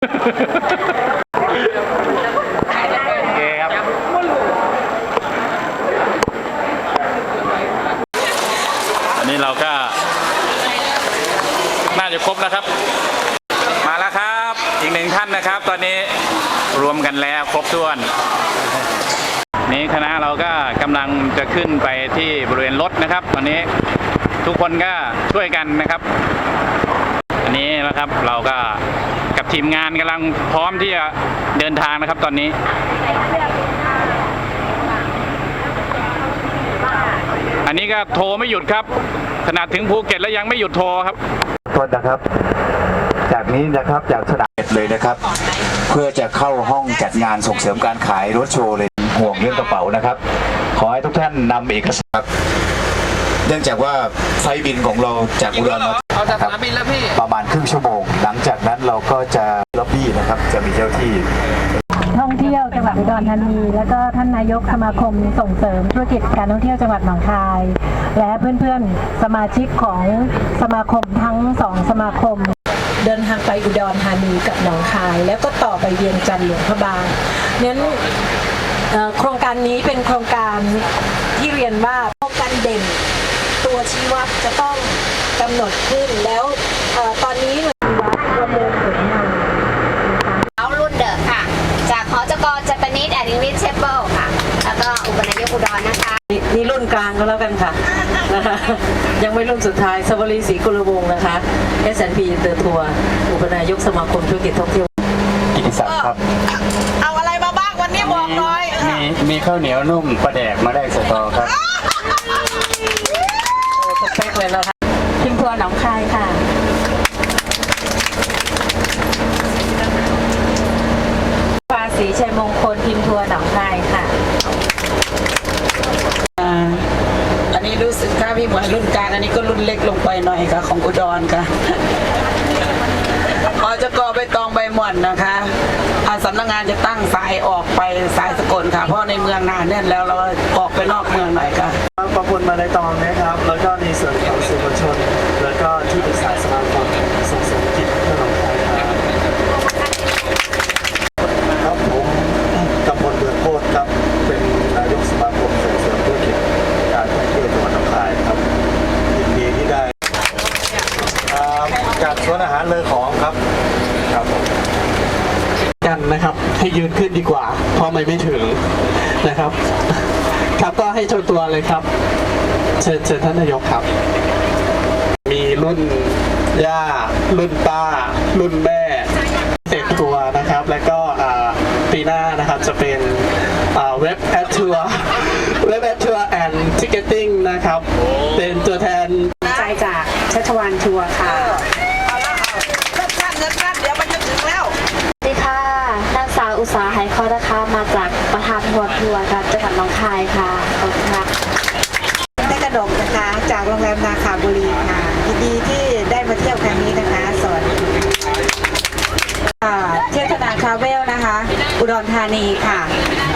โอเคครับ อันนี้เราก็ น่าจะครบแล้วครับ มาแล้วครับ อีกหนึ่งท่านนะครับ ตอนนี้รวมกันแล้วครบถ้วน นี้คณะเราก็กำลังจะขึ้นไปที่บริเวณรถนะครับ ตอนนี้ทุกคนก็ช่วยกันนะครับ อันนี้นะครับเราก็ ทีมงานกำลังพร้อมที่จะเดินทางนะครับตอนนี้อันนี้ก็โทรไม่หยุดครับ ขนาดถึงภูเก็ตแล้วยังไม่หยุดโทรครับโทษนะครับ จากนี้นะครับจากสนามเลยนะครับ เพื่อจะเข้าห้องจัดงานส่งเสริมการขายรถโชว์เลยห่วงเรื่องกระเป๋านะครับ ขอให้ทุกท่านนำเอกสารครับ เนื่องจากว่าไฟล์บินของเราจากอุดรมา เอาจากสนามบินแล้วพี่ ประมาณครึ่งชั่วโมง หลังจากนั้นเราก็จะล็อบบี้นะครับ จะมีเจ้าที่ ท่องเที่ยวจังหวัดอุดรธานี แล้วก็ท่านนายกสมาคมส่งเสริมธุรกิจการท่องเที่ยวจังหวัดหนองคาย และเพื่อนๆสมาชิกของสมาคมทั้งสองสมาคม เดินทางไปอุดรธานีกับหนองคาย แล้วก็ต่อไปเวียงจันทร์หลวงพระบางนั้นเอ่อโครงการนี้เป็นโครงการที่เรียนว่าโครงการเด่น ตัวชี้วัดจะต้องกำหนดขึ้นแล้วเอ่อตอนนี้หน่วยชี้วัดดำเนินผลงานนะคะเอารุ่นเดอะค่ะ จากหอจกรจัปนิดแอนด์ลิชเชเบิลค่ะ แล้วก็อุปนายกอุดรนะคะนี่นี่รุ่นกลางก็แล้วกันค่ะนะคะยังไม่รุ่นสุดท้ายสวรีศรีกุลวงศ์นะคะ S&P เตอร์ทัวร์อุปนายกสมาคมธุรกิจท่องเที่ยวกิติศักดิ์ครับ เอาอะไรมาบ้างวันนี้บอกหน่อยมีมีข้าวเหนียวนุ่มปลาแดกมาได้สตอครับสเปคเลยนะคะชิมทัวหนองคายค่ะ ภาษีชัยมงคลพิมพ์ทัวร์หนองคายค่ะอันนี้รู้สึกถ้าพี่เหมือนรุ่นกลางอันนี้ก็รุ่นเล็กลงไปหน่อยค่ะ ของอุดรค่ะ อจะกอไปตองใบหม่อนนะคะอ่าสำนักงานจะตั้งสายออกไปสายสกลค่ะ เพราะในเมืองหนาแน่นแล้วเราออกไปนอกเมืองหน่อยค่ะประพุณมาในตองนะครับ แล้วก็ในส่วนของสื่อมวลชน แล้วก็ที่ปรึกษาสมาคมส่งเสริมกิจเพื่อลงท้ายครับครับผมกำพลเบืองโคตรครับ เป็นนายกสมาคมส่งเสริมธุรกิจการท่องเที่ยวจังหวัดหนองคายครับยินดีที่ได้อ่า จากสวนอาหารเลอของครับครับกันนะครับ ให้ยืนขึ้นดีกว่า เพราะไม่ไม่ถึงนะครับ ครับก็ให้โชว์ตัวเลยครับเชิญเชิญท่านนายกครับ มีรุ่นย่า รุ่นป้า รุ่นแม่เต็มตัวนะครับ แล้วก็อ่าปีหน้านะครับจะเป็นเว็บแอดทัวร์านีค่ะ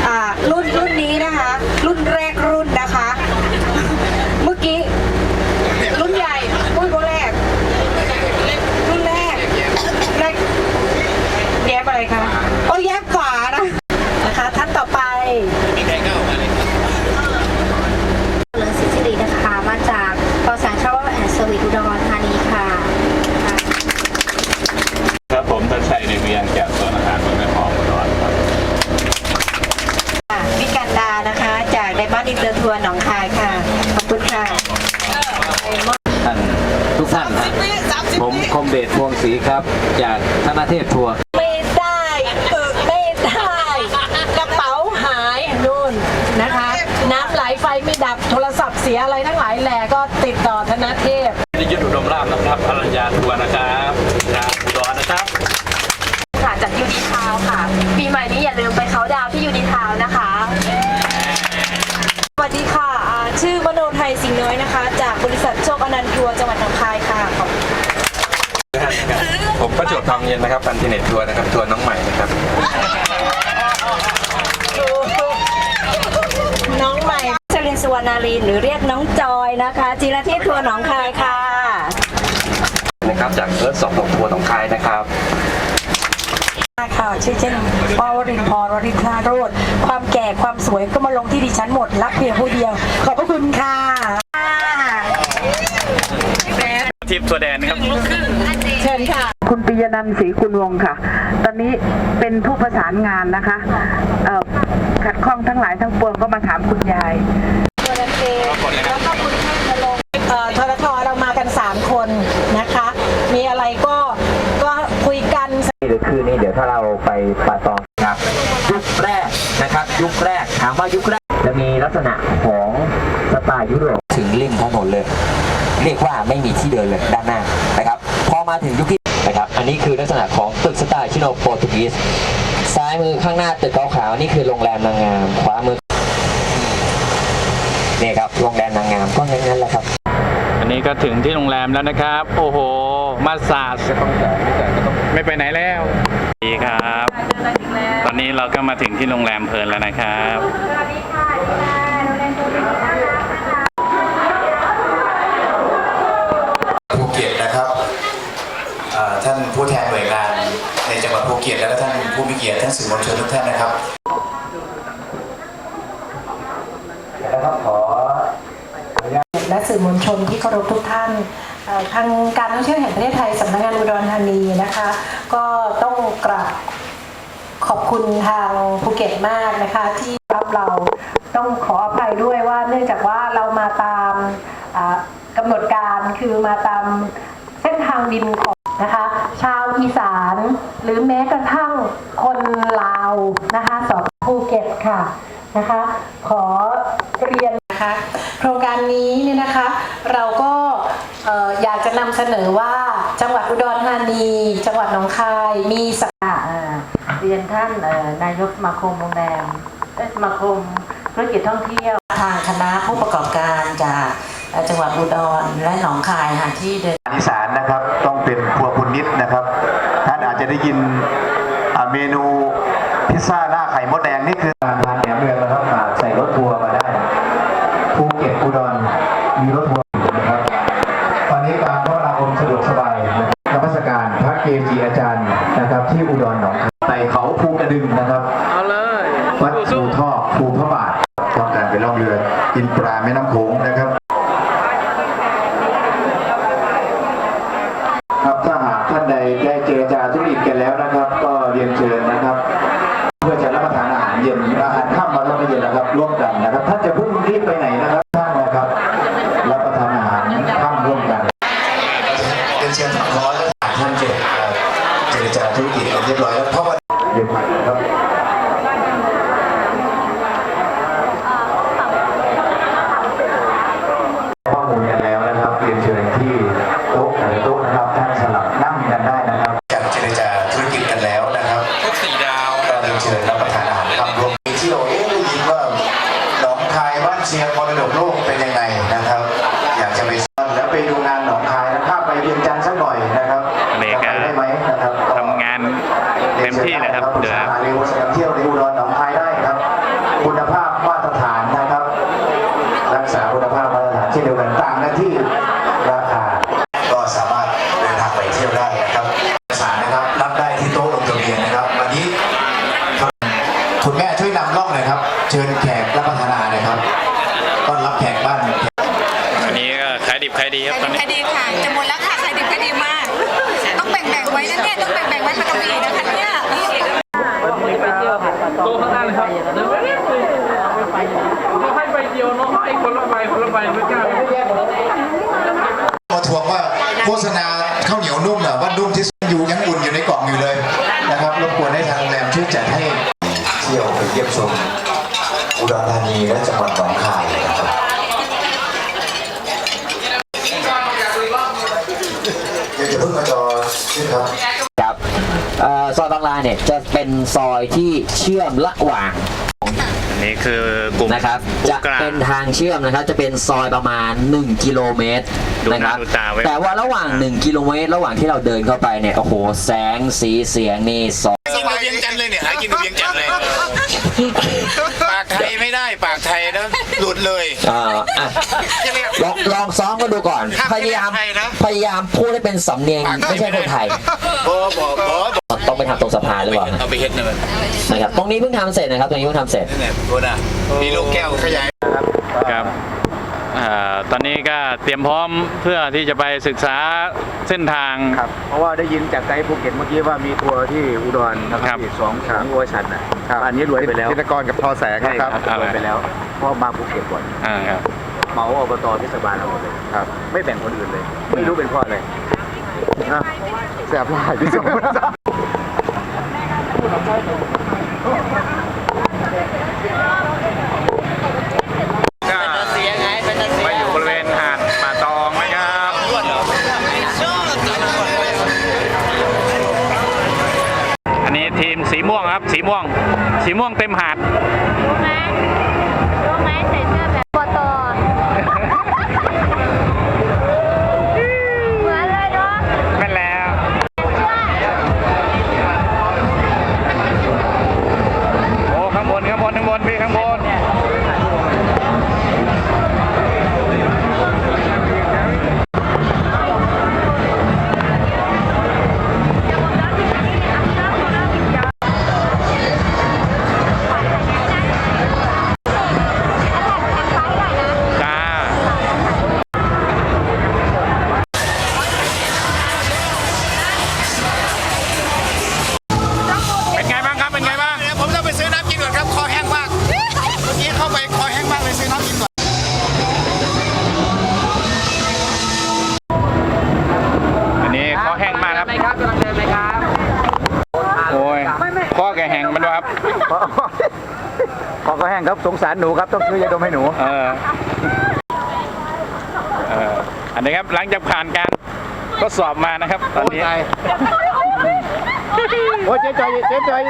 อ่ารุ่นรุ่นนี้นะคะ รุ่นแรกรุ่นนะคะ เมื่อกี้ รุ่นใหญ่รุ่นแรก รุ่นแรกแรกแยบอะไรคะโอ้แยบขวานะนะคะ ท่านต่อไป เลิศสิรินะคะ มาจากบริษัททราเวลแอนด์เซอร์วิสอุดรธานีค่ะ ครับผมทันชัยในเวียงจากสวนอาหารเมืองแม่พองอุดรครับ ค่ะวิกันดานะคะ จากไดมอนด์อินเตอร์ทัวร์หนองคายค่ะ ขอบคุณค่ะ ท่านทุกท่านครับผมคม เดชพวงศรีครับ จากธนาเทพทัวร์ไม่ได้ตึกไม่ได้ กระเป๋าหายนู่นนะคะ น้ำไหลไฟไม่ดับโทรศัพท์เสียอะไรทั้งหลายแหล่ก็ติดต่อธนเทพนิยุทธอุดมราชนะครับภรรยาทัวร์นะครับจากอุดรนะครับค่ะจากยูดีทาวค่ะ ปีใหม่นี้อย่าลืมไปเขาน์ดาวน์ที่ยูดีทาวนะคะสวัสดีค่ะอ่าชื่อมโนไทยสิงห์น้อยนะคะ จากบริษัทโชคอนันต์ทัวร์จังหวัดหนองคายค่ะขอบคุณผม ประจวบทองเย็นนะครับพันธิเนตทัวร์นะครับทัวร์น้องใหม่นะครับ น้องใหม่ชลินสุวรรณารีหรือเรียกน้องจอยนะคะจีรเทพทัวร์หนองคายค่ะนะครับจากเอิร์ธสองหกทัวร์หนองคายนะครับค่ะชื่อเช่นปวรินทร์วรินทราโรธความแก่ความสวยก็มาลงที่ดิฉันหมดรักเพียงผู้เดียว ขอบพระคุณค่ะทิพย์ตัวแดนครับ เชิญค่ะ คุณปิยนันท์ศรีคุณวงศ์ค่ะ ตอนนี้เป็นผู้ประสานงานนะคะเอ่อขัดข้องทั้งหลายทั้งปวงก็มาถามคุณยายเอ่อทรทเรามากัน 3 คนนะคะ มีอะไรก็ก็คุยกันหรือคืนนี้เดี๋ยวถ้าเราไปป่าตองครับยุคแรกนะครับ ยุคแรกถามว่ายุคแรกจะมีลักษณะของสไตล์ยุโรปถึงริมถนนเลย เรียกว่าไม่มีที่เดินเลยด้านหน้านะครับพอ มาถึงยุคที่นะครับ อันนี้คือลักษณะของตึกสไตล์ชิโนโปรตุกีส ซ้ายมือข้างหน้าตึกขาวๆนี่คือโรงแรมนางงาม ขวามือเนี่ยครับโรงแรมนางงามก็งั้นๆแหละครับอันนี้ก็ถึงที่โรงแรมแล้วนะครับ โอ้โห มาสาสไม่ไปไหนแล้ว ดีครับ ตอนนี้เราก็มาถึงที่โรงแรมเพลินแล้วนะครับ ท่านผู้แทนหน่วยงานในจังหวัดภูเก็ตและก็ท่านผู้มีเกียรติท่านสื่อมวลชนทุกท่านนะครับแล้วก็ขอและสื่อมวลชนที่เคารพทุกท่านเอ่อทางการท่องเที่ยวแห่งประเทศไทยสำนักงานอุดรธานีนะคะ ก็ต้องกราบขอบคุณทางภูเก็ตมากนะคะที่รับเราต้องขออภัยด้วยว่าเนื่องจากว่าเรามาตามอ่ากำหนดการคือมาตามเส้นทางบินของนะคะชาว อีสาน หรือแม้กระทั่งคนลาวนะคะสอบภูเก็ตค่ะนะคะขอเรียนนะคะโครงการนี้เนี่ยนะคะเราก็ออยากจะนำเสนอว่าจังหวัดอุดรธานี จังหวัดหนองคายมีสักเรียนท่านนายกสมาคมโรงแรมสมาคมธุรกิจท่องเที่ยวทางคณะผู้ประกอบการจาก จังหวัดอุดรและหนองคายค่ะที่เดินอีสานนะครับต้องเป็นครัวคุณนิดนะครับ ท่านอาจจะได้ยินอ่าเมนูพิซซ่าหน้าไข่มดแดงนี่คือการทานแหนมเนืองนะครับมาใส่รถทัวร์มาได้ภูเก็ตอุดรมีรถทัวร์นะครับ ตอนนี้การพระราคมสะดวกสบายนะครับนมัสการพระเกจิอาจารย์นะครับ ที่อุดรหนองคายไต่เขาภูกระดึงนะครับเอาเลยวัดภูทอกภูพระบาทต้องการไปล่องเรือกินปลาแม่น้ำโขง รักษาคุณภาพมาตรฐานเช่นเดียวกันต่างกันที่ราคา ทวงว่าโฆษณาข้าวเหนียวนุ่มเหรอว่านุ่มที่สุดอยู่ยังอุ่นอยู่ในกล่องอยู่เลยนะครับรบกวนให้ทางโรงแรมช่วยจัดให้เที่ยวไปเยี่ยมชมอุดรธานีและจังหวัดหนองคายนะครับเดี๋ยวจะเพิ่งมาจอนี่ครับครับซอยบางลาเนี่ยจะเป็นซอยที่เชื่อมระหว่าง ลุ่จะมกลางเป็นทางเชื่อมนะครับ จะเป็นซอยประมาณ 1 กิโลเมตรดูหน้านะครับ ดูตาไว้ แต่ว่าระหว่าง 1 กิโลเมตร ระหว่างที่เราเดินเข้าไปเนี่ย โอ้โห แสงสีเสียงนี่สอง กินเวียงจันทร์เลยเนี่ยหากินเวียงจันทร์เลย ปากไทยไม่ได้ปากไทย แล้วหลุดเลยอ่าอะลองลองซ้อมก็ดูก่อนห้ามพไม่ยายามเป็นไทยนะ พยายามพูดให้เป็นสำเนียงไม่ใช่คนไทย บอบอบอต้องไปทำตรงสะพานหรือเปล่าเอาไปเฮ็ดเนี่ยมันนะครับตรงนี้เพิ่งทำเสร็จนะครับ ตรงนี้เพิ่งทำเสร็จนี่แหละโบนะมีลูกแก้วขยาย ครับอ่าตอนนี้ก็เตรียมพร้อมเพื่อที่จะไปศึกษาเส้นทาง ครับ เพราะว่าได้ยินจากไกด์ภูเก็ตเมื่อกี้ว่ามีทัวร์ที่อุดรนะคครัรับบ อีกสองสองบริษัทนะครับอันนี้รวยไปแล้วธินกรกับทอแสงใช่นะคครัรับบรวยไปแล้ว เพราะมาภูเก็ตก่อนอ่าครับเหมาอบตเทศบาลเอาหมดเลยครับ ไม่แบ่งคนอื่นเลย ไม่รู้เป็นเพราะอะไรนะแสบหลายที่สุดก็มาอยู่บริเวณหาดป่าตองนะครับอันนี้ทีมสีม่วงครับ สีม่วง สีม่วงเต็มหาด สงสารหนูครับต้องซื้อยาดมให้หนู เออเอออันนี้ครับหลังจากผ่านการทดสอบมานะครับตอนนี้โอ้ยเจ๊จอยเจ๊จอย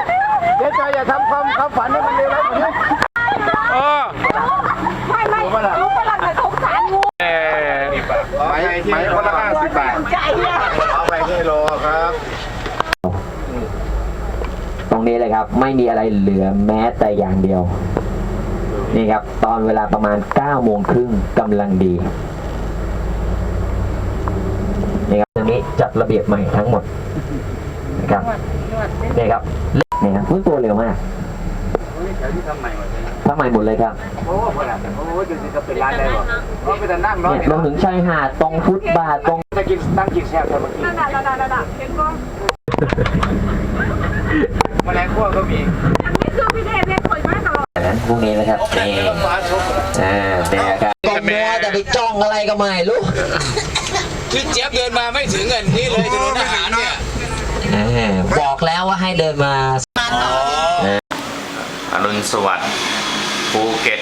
เจ๊จอยอย่าทำความความฝันให้มันเลวร้ายกว่านี้เออไม่ไม่รู้ฝรั่งเลยสงสารงูไม้ไม้คนละห้าสิบบาทเอาไปที่โลครับ ตรงนี้เลยครับ ไม่มีอะไรเหลือแม้แต่อย่างเดียว นี่ครับ ตอนเวลาประมาณ9โมงครึ่งกำลังดีนี่ครับตรงนี้จัดระเบียบใหม่ทั้งหมดนะครับนี่ครับนี่ครับฟื้นตัวเร็วมากทำใหม่หมดเลยครับโอ้โหน่ะโอ้ยดูสิก็เป็นร้านได้หรอเพราะไปแต่นั่งเนาะเนี่ยลงถึงชายหาดตรงฟุตบาทตรงจะกินนั่งกินแซ่บแต่เมื่อกี้แมลงพวกก็มีนั้น พวกนี้นะครับนี่อ่าเนี่ยครับ ก็มัวแต่ไปจ้องอะไรก็ไม่รู้คือเจี๊ยบเดินมาไม่ถึงเงินนี่เลยถนนอาหารเนี่ย อ่าบอกแล้วว่าให้เดินมา อรุณสวัสดิ์ภูเก็ต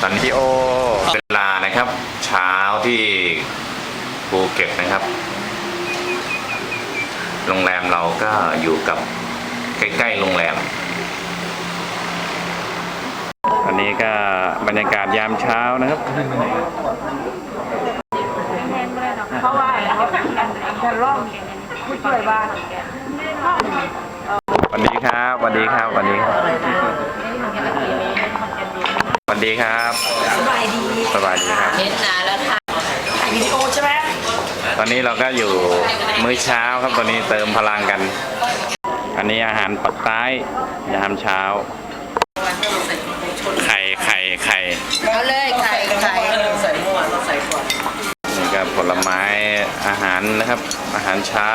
ตอนนี้โอเวลานะครับ เช้าที่ภูเก็ตนะครับ โรงแรมเราก็อยู่กับใกล้ ๆ โรงแรม นี้ก็บรรยากาศยามเช้านะครับ เพราะว่าจะร่องผู้ช่วยบ้านสวัสดีครับสวัสดีครับสวัสดีครับสวัสดีครับสบายดีสบายดีครับ เห็นหนาแล้วค่ะถ่ายวิดีโอใช่ไหมตอนนี้เราก็อยู่มื้อเช้าครับตอนนี้เติมพลังกัน อันนี้อาหารปักใต้ยามเช้า ไข่ไข่ไข่เอาเลยไข่ไข่ใส่หม้อเราใส่ก่อนนี่ก็ผลไม้อาหารนะครับ อาหารเช้า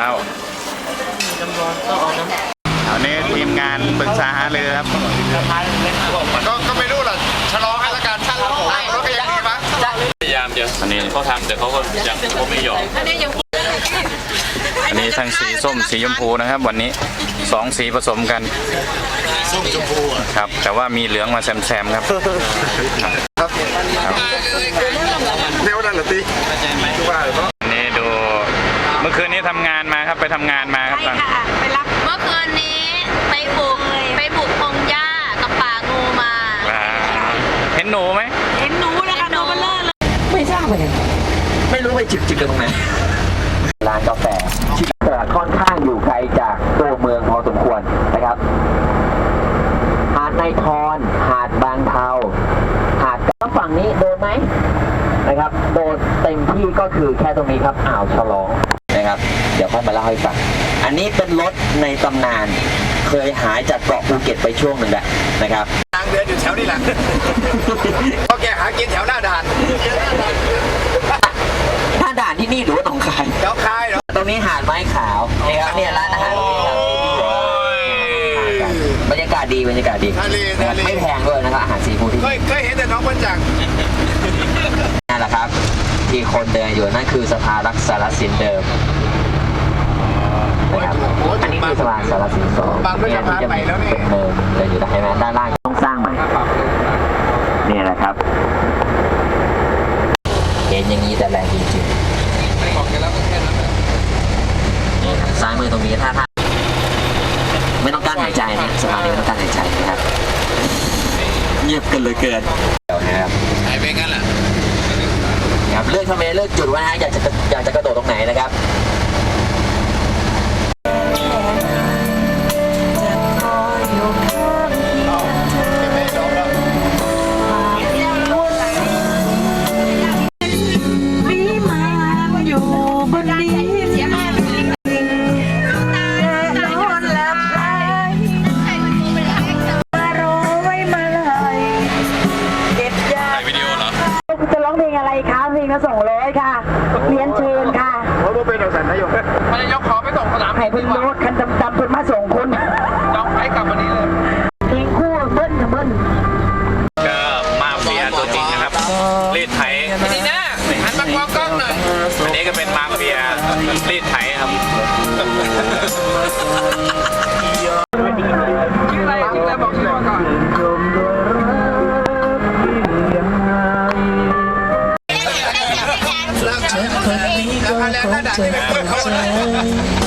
น้ำร้อนก็เอาน้ำอันนี้ทีมงานปรึกษาหารือครับก็ก็ไม่รู้หรอกชะลอให้ละกันช่างรถผมรถก็ยังดีมั้งพยายามจะอันนี้เขาทำแต่เขาก็ยังเขาไม่ยอมอันนี้ยังอันนี้ ทั้งสีส้มสีชมพูนะครับ วันนี้สองสีผสมกันส้มชมพูอะครับ แต่ว่ามีเหลืองมาแซมๆครับครับเร็วนั่นเหรอตีคือว่าเพราะนนี้ดูเมื่อคืนนี้ทำงานมาครับไปทำงานมาครับเมื่อคืนนี้ไปบุกไปบุกพงหญ้ากับป่างูมาเห็นหนูไหมเห็นหนูแล้วค่ะหนูเบลเลอร์เลยไม่รู้ไปจิบจิบกันตรงไหนร้านกาแฟที่ค่อนข้างอยู่ไกลจากตัวเมืองพอสมควรนะครับ หาดในทอน หาดบางเทา หาด โดนเต็มที่ก็ คือแค่ตรงนี้ครับอ่าวฉลองนะครับ เดี๋ยวค่อยมาเล่าให้ฟังอันนี้เป็นรถในตำนาน เคยหายจากเกาะภูเก็ตไปช่วงหนึ่งแหละนะครับทางเดินอยู่แถวนี้แหละเพราะแกหากินแถวหน้าด่านถ้าด่านที่นี่หรือว่าหนองคายแถวคายเหรอตรงนี้หาดไม้ขาวนะครับเนี่ยร้านอาหารที่ทำที่หัวบรรยากาศดีบรรยากาศดีทะเลนะครับทะเลไม่แพงด้วยนะครับอาหารซีฟู้ดที่เคยเคยเห็นแต่น้องประจักษ์ นั่นแหละครับีคนเดินอยู่นั่นคือสภารักษารสินเดิมนะครับอันนี้คือสภาสารสินสองบางด้วยสะพานใหม่แล้วนี่เป็นเดิมเดินอยู่ได้ไหมด้านล่างต้องสร้างใหม่นี่แหละครับ เห็นอย่างนี้แต่แรงจริงๆนี่ครับซ้ายมือตรงนี้ถ้าถ้าไม่ต้องกั้นหายใจนะสะพานนี้ไม่ต้องกั้นหายใจนะครับ เงียบกันเลยเกินเดี๋ยวนะครับ หายไปงั้นแหละ ครับ เลือกทำไมเลือกจุดว่าอยากจะอยากจะกระโดดตรงไหนนะครับ เป็นมาเฟียรีดไถครับชื่ออะไรชื่ออะไรบอกชื่อก่อนแล้วคนนี้ก็คงจะทำยังไงพี่เด็กพี่เด็กพี่เด็กนายก